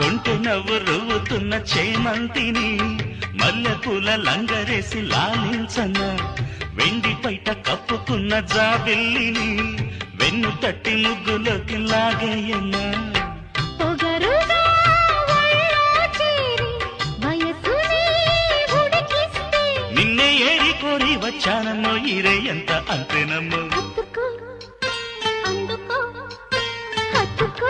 కొంటె నవ్వు రువ్వుతున్న చేమంతిని మల్లెపూల లంగరేసి లాలించన్న వెండి పైట కప్పుకున్న జాబిల్లిని వెన్ను తట్టి ముగ్గులోకి లాగేయన్న నిన్నే ఏరి కోరి వచ్చానమ్మో ఇరేయంత అంతేనమ్మో. అందుకో అందుకో